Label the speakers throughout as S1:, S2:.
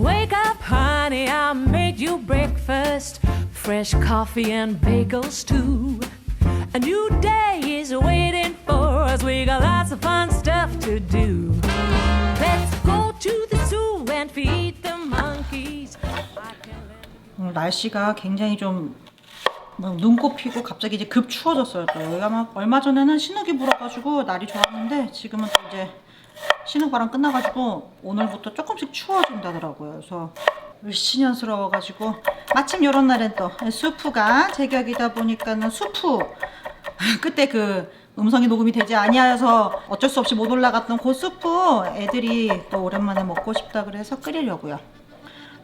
S1: Wake up, honey, I made you breakfast. Fresh coffee and bagels, too. A new day is waiting for us. We got lots of fun stuff to do. Let's go to the zoo and feed the monkeys. I can let
S2: 오늘 날씨가 굉장히 좀막 눈곱 피고 갑자기 이제 급 추워졌어요. 또막 얼마 전에는 신우기 불어가지고 날이 좋았는데 지금은 또 이제 신우바람 끝나가지고 오늘부터 조금씩 추워진다더라고요. 그래서 을씨년스러워가지고 마침 이런 날엔 또 수프가 제격이다 보니까는 수프 그때 그 음성이 녹음이 되지 아니하여서 어쩔 수 없이 못 올라갔던 그 수프 애들이 또 오랜만에 먹고 싶다 그래서 끓이려고요.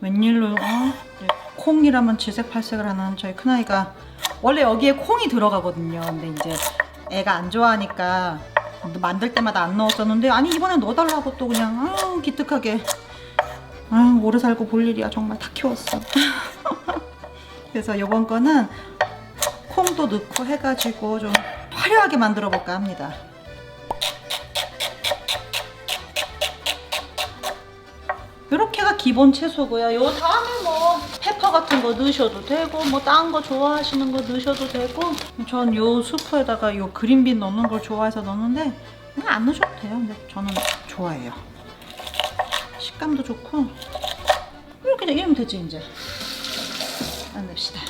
S2: 웬일로 어? 네, 콩이라면 질색팔색을 하는 저희 큰아이가 원래 여기에 콩이 들어가거든요. 근데 이제 애가 안 좋아하니까 만들 때마다 안 넣었었는데 아니 이번에 넣어달라고 또 그냥 아우 기특하게 아 오래 살고 볼 일이야 정말 다 키웠어. 그래서 이번 거는 콩도 넣고 해가지고 좀 화려하게 만들어 볼까 합니다. 요렇게가 기본 채소고요. 요 다음에 뭐 페퍼 같은 거 넣으셔도 되고 뭐딴거 좋아하시는 거 넣으셔도 되고 전 요 수프에다가 요 그린빈 넣는 걸 좋아해서 넣는데 그냥 안 넣으셔도 돼요. 근데 저는 좋아해요. 식감도 좋고 이렇게 이러면 되지 이제. 안 냅시다.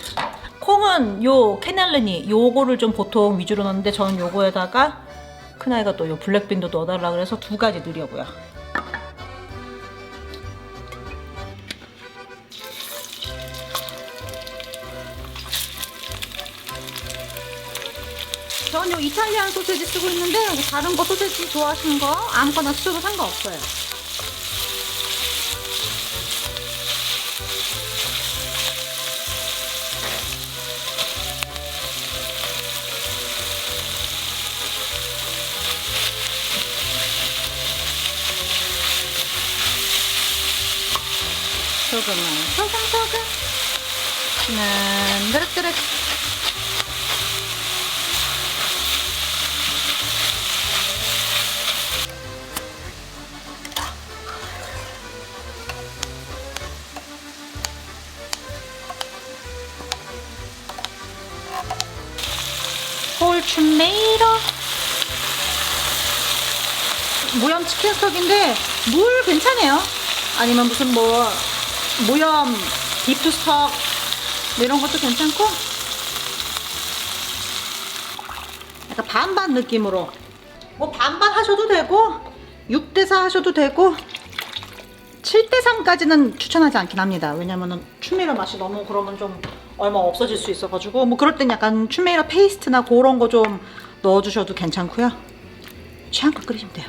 S2: 콩은 요 캐넬레니 요거를 좀 보통 위주로 넣는데 저는 요거에다가 큰아이가 또 요 블랙빈도 넣어달라 그래서 두 가지 넣으려고요. 저는 요 이탈리안 소세지 쓰고 있는데 다른 거 소세지 좋아하시는 거 아무거나 쓰셔도 상관없어요. 소금은 소금 소금. 만드르뜨르 홀춘메이로 모염 치킨 스톡인데 물 괜찮아요? 아니면 무슨 뭐 모염 비프 스톡 뭐 이런 것도 괜찮고? 약간 반반 느낌으로. 뭐 반반 하셔도 되고 6대4 하셔도 되고 7대3까지는 추천하지 않긴 합니다. 왜냐면은 추메이라 맛이 너무 그러면 좀 얼마 없어질 수 있어가지고 뭐 그럴 땐 약간 추메이라 페이스트나 그런 거 좀 넣어주셔도 괜찮고요. 취향껏 끓이시면 돼요.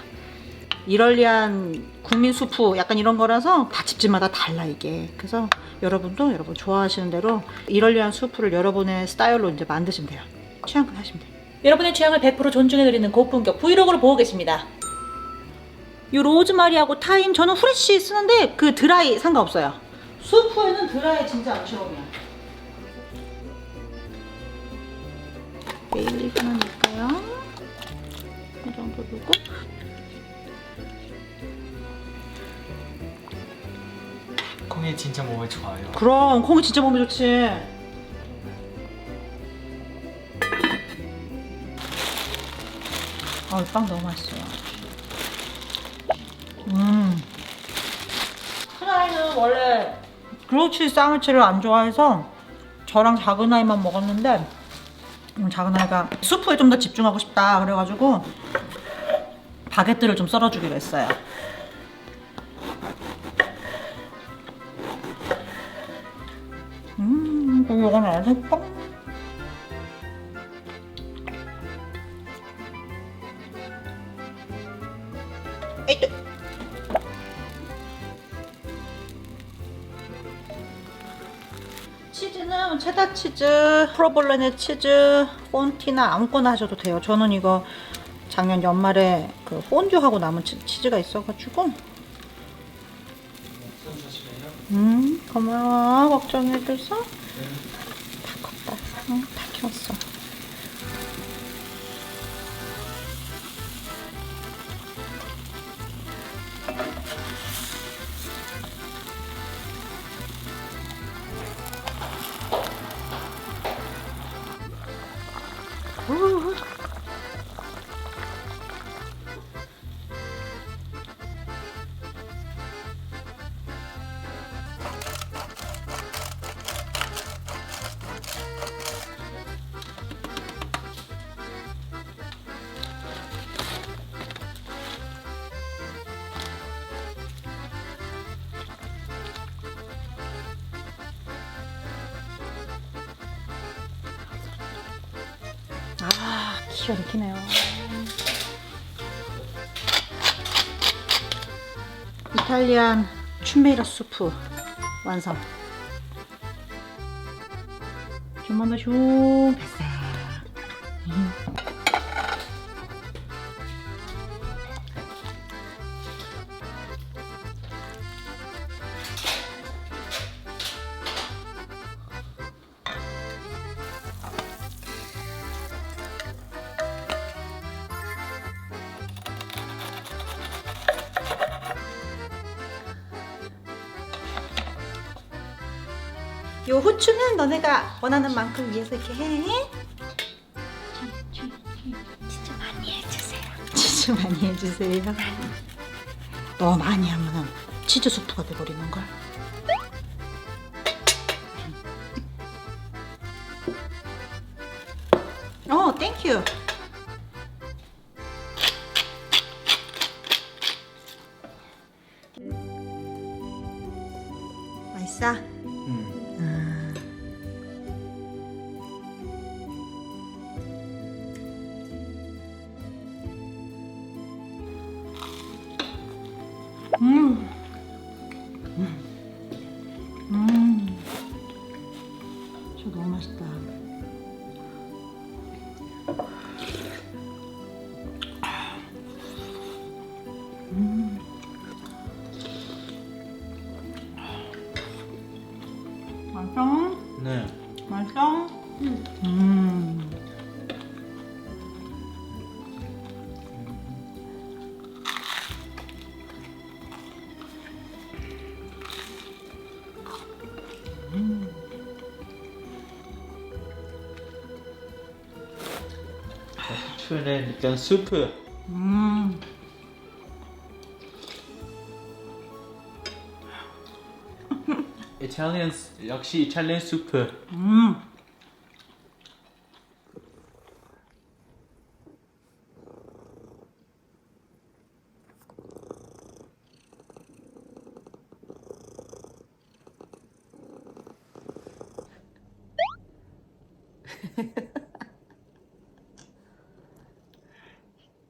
S2: 이럴리안 국민 수프 약간 이런 거라서 다 집집마다 달라 이게. 그래서 여러분도 여러분 좋아하시는 대로 이럴리안 수프를 여러분의 스타일로 이제 만드시면 돼요. 취향껏 하시면 돼요.
S3: 여러분의 취향을 100% 존중해드리는 고품격 브이로그를 보고 계십니다.
S2: 이 로즈마리하고 타임 저는 후레쉬 쓰는데 그 드라이 상관없어요. 수프에는 드라이 진짜 안 싫어요. 베일리가 하나 넣을까요? 이 정도 넣고
S4: 콩이 진짜 몸에 좋아요.
S2: 그럼 콩이 진짜 몸에 좋지. 아, 빵 너무 맛있어요. 음. 큰아이는 원래 그로치 쌍을치를 안 좋아해서 저랑 작은 아이만 먹었는데 음, 작은 아이가 수프에 좀 더 집중하고 싶다 그래가지고 바게트를 좀 썰어주기로 했어요. 음, 이건 아주 뻥. 치즈, 프로볼레네 치즈, 폰티나 아무거나 하셔도 돼요. 저는 이거 작년 연말에 그 폰듀하고 남은 치, 치즈가 있어가지고 음, 고마워. 걱정해줘서. 다 컸다. 응, 기가 막히네요. 이탈리안 춘메이라 수프 완성. 좀만 더 슝. 됐어. 요 후추는 너네가 원하는 만큼 위에서 이렇게 해. 진짜 많이 해주세요. 진짜 많이 해주세요. 너무 많이 하면 치즈 수프가 돼버리는 걸. 어, 땡큐. 맛있어?
S4: 네.
S2: 맛있어? 음.
S4: 후추는 일단 수프. 이탈리안 역시 이탈리안 수프.
S2: 음.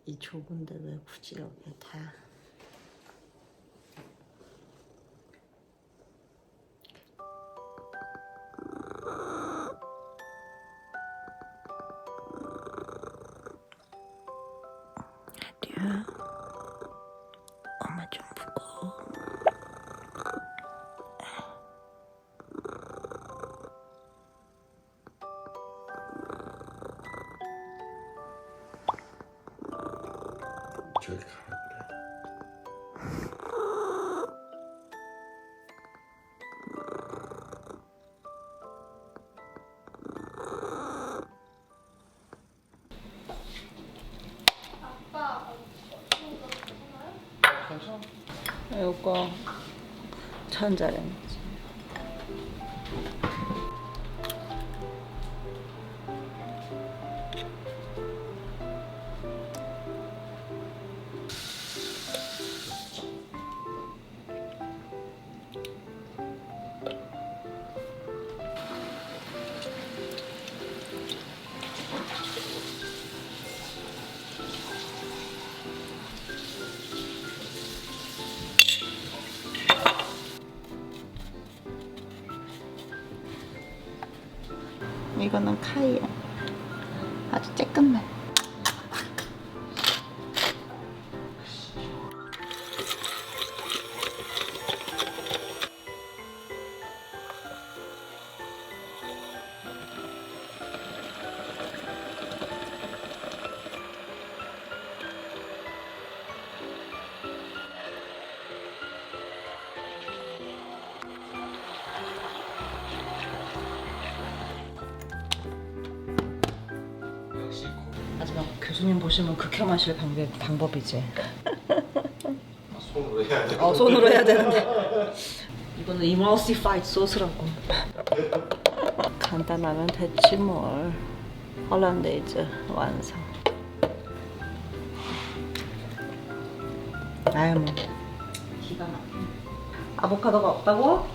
S2: 이 좁은데 왜 굳이 여기에 다
S5: 저기 가라 그래.
S2: 이거 전자레 교수님 보시면 극혐하실 방법, 방법이지
S5: 손으로 해야 돼.
S2: 어 손으로 해야 되는데 이거는 이머시파이드 소스라고 간단하면 됐지 뭘 헐란데이즈 완성 아유 뭐 기가 막혀 아보카도가 없다고?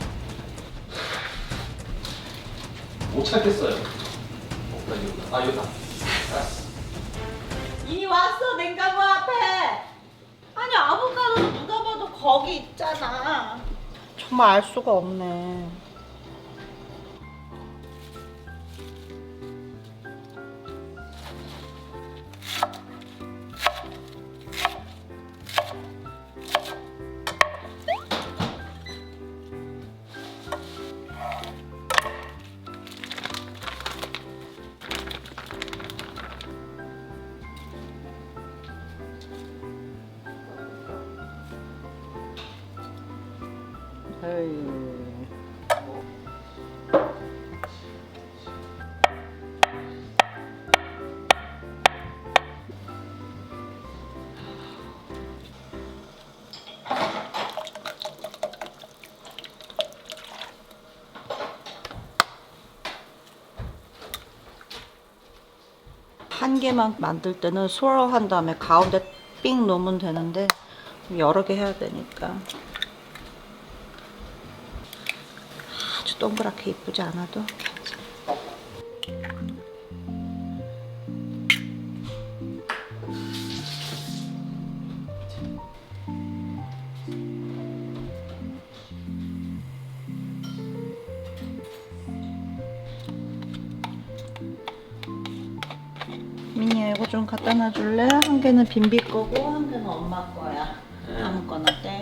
S5: 못 찾겠어요. 어, 나 이거다. 아 이거다. 알았어.
S2: 이미 왔어 냉장고 앞에. 아니 아보카도 누가 봐도 거기 있잖아. 정말 알 수가 없네. 한 개만 만들 때는 swirl 한 다음에 가운데 삥 놓으면 되는데 여러 개 해야 되니까 동그랗게 이쁘지 않아도. 미니야 이거 좀 갖다 놔줄래? 한 개는 빈비 거고 한 개는 엄마 거야 아무거나 땡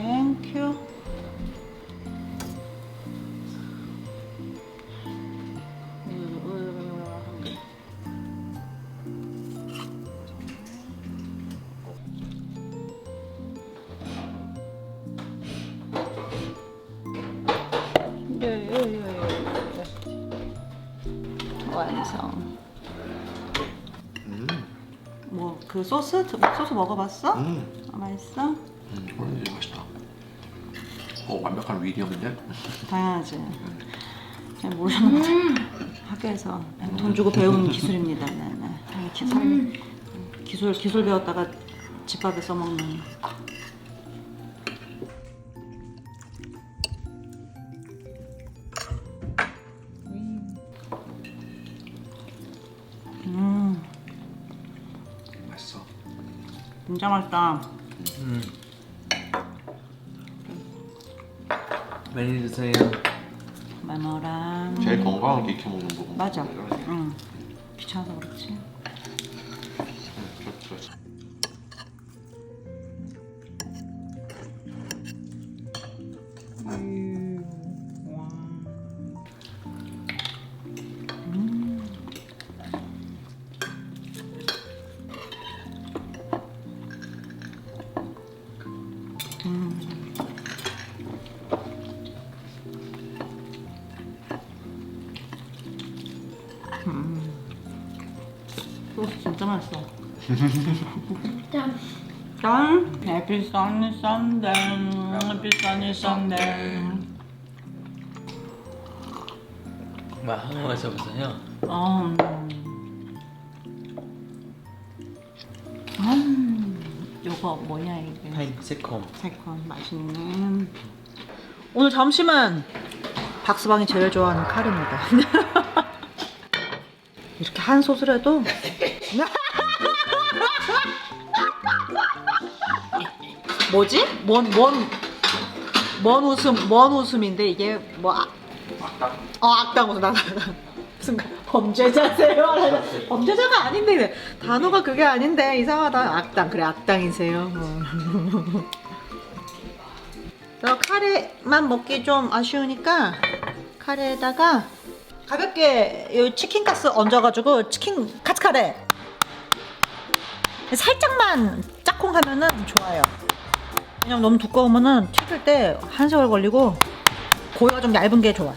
S2: 완성. 뭐그 소스 소스 먹어봤어?
S5: 음,
S2: 아, 맛있어?
S5: 음, 이거는 되게 맛있다. 어, 완벽한 위디엄인데?
S2: 당연하지. 잘 모르는 학교에서 돈 주고 배운 기술입니다. 네, 네. 아, 기술 기술 기술 배웠다가 집밥에 써먹는.
S5: 맛있어.
S2: 진짜 맛있다.
S4: 많이 드세요.
S2: 마모랑.
S5: 제일 건강하게 익혀 먹는 거.
S2: 맞아. 응. 귀찮아서 그렇지. 소스 진짜 맛있어. 짠. 짠. Happy sunny Sunday. Happy sunny Sunday.
S4: 와, 한번 마셔보세요.
S2: 음. 음. 요거 뭐냐 이게?
S4: 파인 새콤.
S2: 새콤 맛있네. 오늘 점심은 박스방이 제일 좋아하는 카레입니다. 한 해도 뭐지? 뭔 뭔 뭔 웃음 뭔 웃음인데 이게 뭐 아,
S5: 악당?
S2: 어 악당 웃음 나 무슨 범죄자세요? 범죄자가 아닌데 단어가 그게 아닌데 이상하다 악당 그래 악당이세요. 어. 저 카레만 먹기 좀 아쉬우니까 카레에다가 가볍게 요 치킨 가스 얹어가지고 치킨 카츠 카레 살짝만 짝꿍하면은 좋아요. 왜냐면 너무 두꺼우면은 튀길 때 한 세월 걸리고 고기가 좀 얇은 게 좋아.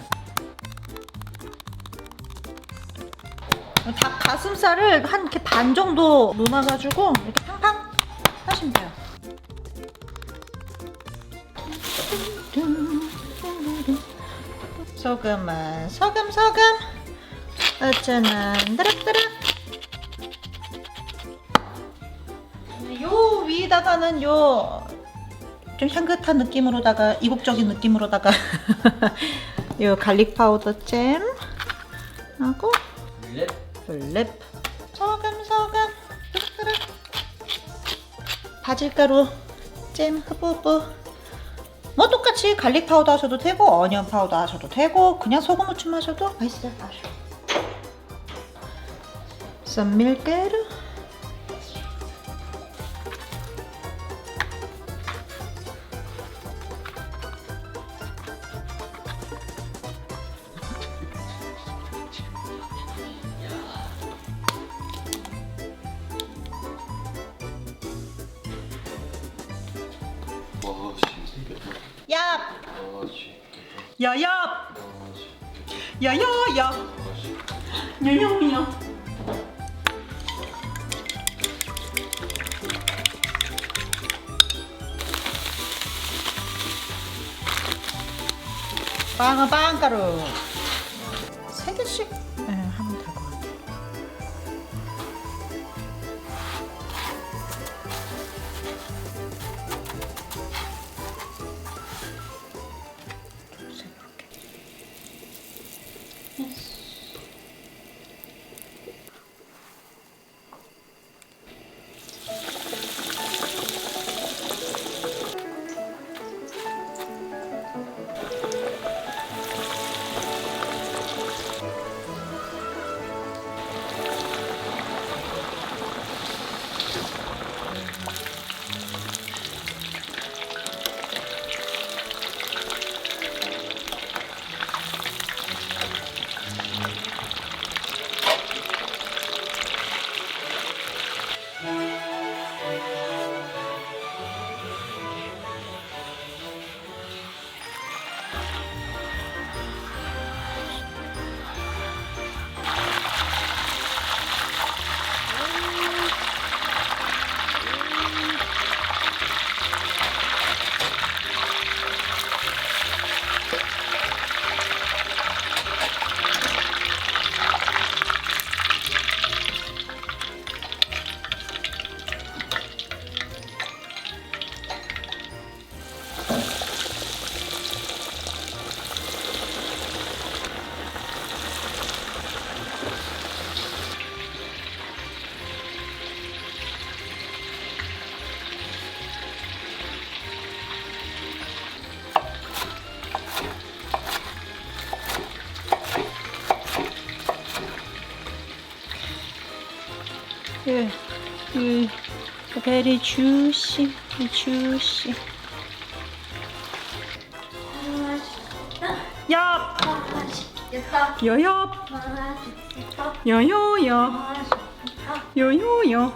S2: 닭 가슴살을 한 이렇게 반 정도 놓아가지고 이렇게 팡팡 소금은 소금 소금. 어쩌나 드락드락 요 위에다가는 요 좀 향긋한 느낌으로다가 이국적인 느낌으로다가 요 갈릭 파우더 잼 하고
S4: 랩.
S2: 블랩. 소금 소금. 드락드락 바질가루, 잼, 흐부흐부. 뭐 똑같이 갈릭 파우더 하셔도 되고 어니언 파우더 하셔도 되고 그냥 소금 후추 하셔도 맛있어요. 썬밀가루. 빵은 빵가루 그, very juicy, juicy. 야, 여여, 여여여, 여여여.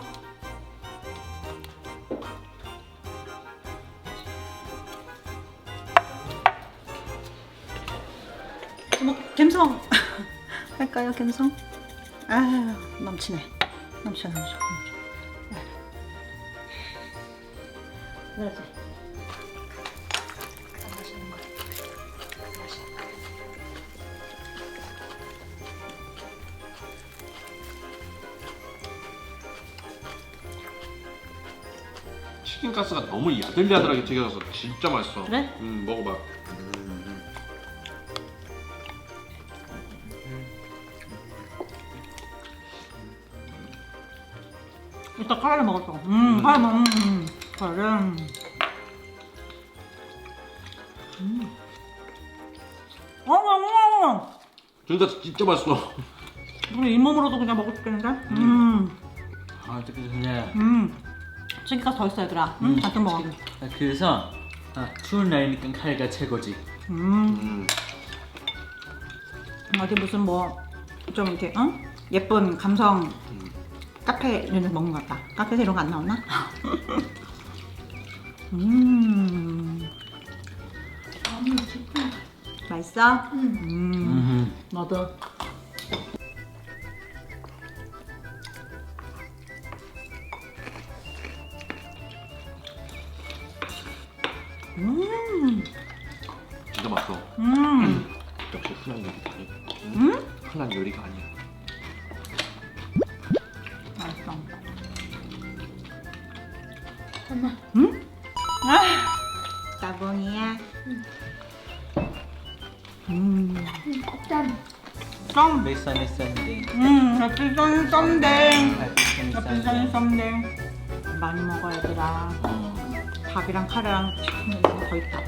S2: 뭐 갬성 할까요, 갬성? 아, 넘치네. 넘쳐, 넘쳐. 거.
S5: 치킨 가스가 너무 야들야들하게 튀겨져서 진짜 맛있어.
S2: 그래?
S5: 음 먹어봐.
S2: 이따 카레 먹었어. 음, 카레 먹, 음, 카레. 음. 어머, 어머, 어머.
S5: 진짜 진짜 맛있어.
S2: 우리 잇몸으로도 그냥 먹을 수 있겠는데? 음,
S4: 아 어떻게 좋냐
S2: 음. 치기가 더 있어, 얘들아. 음, 잔뜩 먹어.
S4: 아, 그래서 아, 추운 날이니까 카레가 최고지
S2: 음,
S5: 음.
S2: 어디 무슨 뭐, 좀 이렇게, 응? 예쁜 감성 카페 이런 데 먹는 것 같다. 카페에서 이런 거 안 나오나? 음. 맛있어? 음.
S4: 음.
S2: 너도. 음.
S5: 진짜 맛있어.
S2: 음.
S5: 역시 흔한 요리가 아니야.
S2: 음?
S5: 흔한 요리가 아니야.
S2: 맛있어. 응? 아, 따봉이야. 음. 썸.
S4: 메이선이 썬데
S2: 음, 해피선 썸댕.
S4: 해피선이
S2: 해피선 썸댕. 많이 먹어 얘들아 밥이랑 카레랑 치킨 거의 다